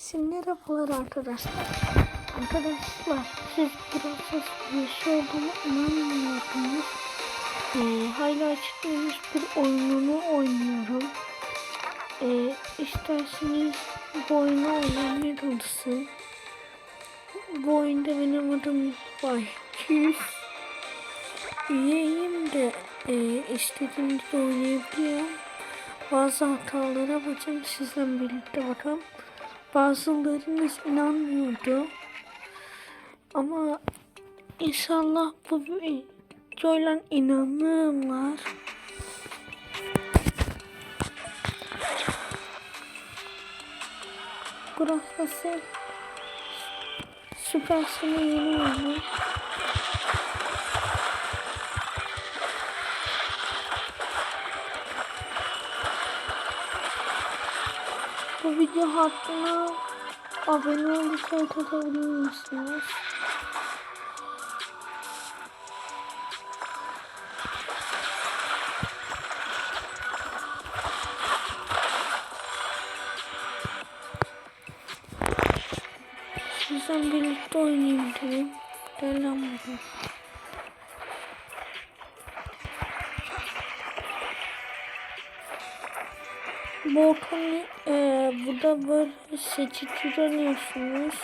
Herkese merhabalar arkadaşlar. Arkadaşlar siz biraz yaşı olduğumu inanmıyordunuz. Ee, hala çıkmamış bir oyununu oynuyorum. Ee, isterseniz bu oyunu oynayabilirsiniz. Bu oyunda benim adım var. Çiz. Üyeyim de e, istediğimde oynayabiliyorum. Bazı hatalara bakın sizle birlikte bakalım. Bazılarınız inanmıyordu. Ama inşallah bu videoyla inanırlar. Burası süpersine yeni oyunu. Video hakkında abone olursa atabilir misiniz? Sizden birlikte oynayayım dedim. Gel ortamı e, burada böyle seçici dönüyorsunuz.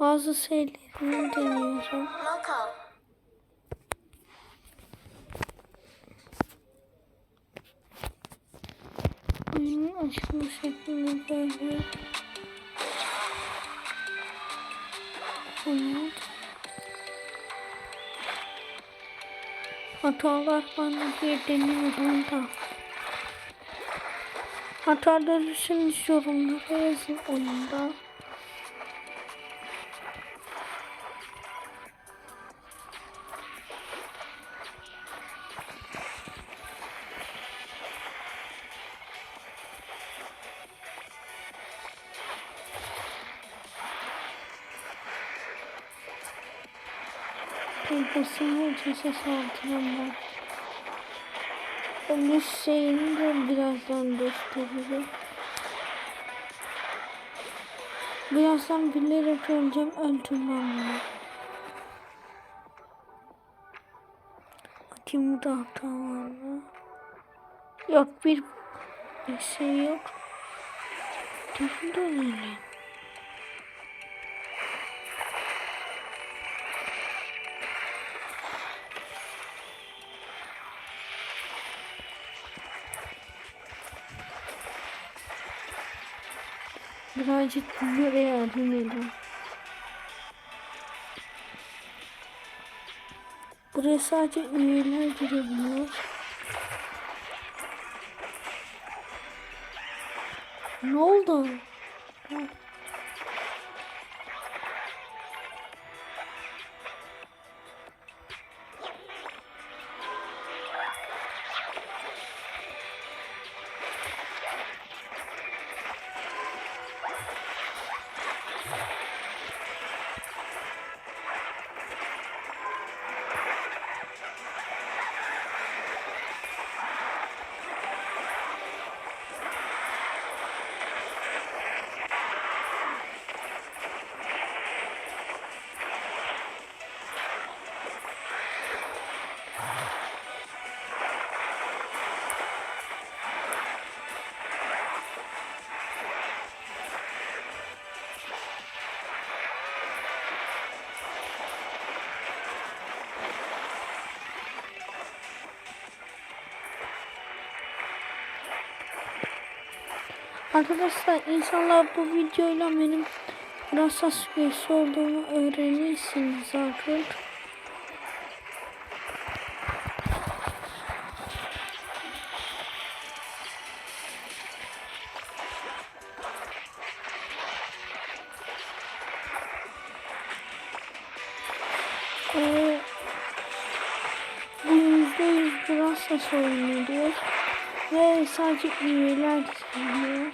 Bazı şeylerini deniyorum. Oyunun açılma şeklini böyle. Evet. Hatalar bana bir deniyorum da. Hataları şimdi yorumlara yazın oyunda. Kafasını ötesi saldıranlar. Onun şeyini de birazdan göstereceğim. Birazdan bilerek öleceğim, ben bunu. Bakayım burada hata var mı? Yok bir şey yok. Telefonu da oynayayım. Birazcık bunlara yardım edin. Buraya sadece üyeler girebiliyor. Ne oldu? Ha. Arkadaşlar inşallah bu videoyla benim Rasas üyesi olduğumu öğrenirsiniz artık. Ee, bu yüzde yüz bir Rasas oyunu. Ve sadece üyeler geliyor.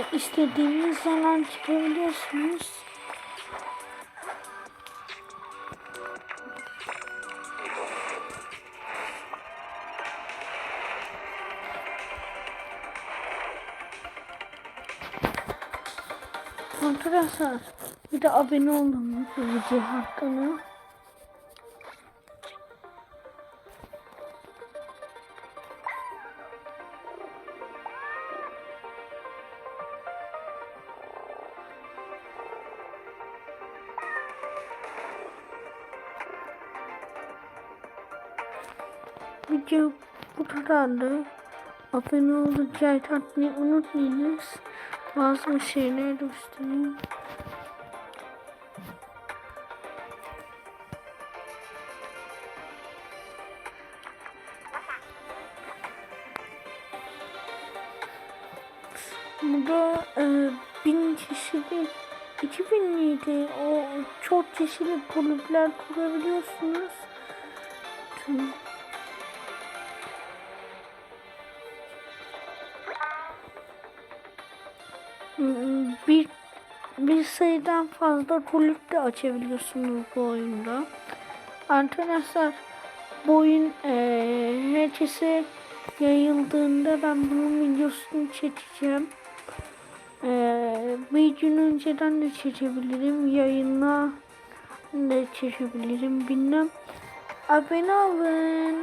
E, istediğiniz zaman çıkabiliyorsunuz. Arkadaşlar bir de abone olun bu video hakkında. Video bu kadardı. Abone olup like atmayı unutmayınız. Bazı şeyler göstereyim. Burada e, bin kişilik 2000 miydi? O çok kişilik kulüpler kurabiliyorsunuz. Tüm bir bir sayıdan fazla kulüp de açabiliyorsunuz bu oyunda. Arkadaşlar bu oyun eee herkese yayıldığında ben bunun videosunu çekeceğim. Eee bir gün önceden de çekebilirim. Yayına da çekebilirim. Bilmem. Abone olun.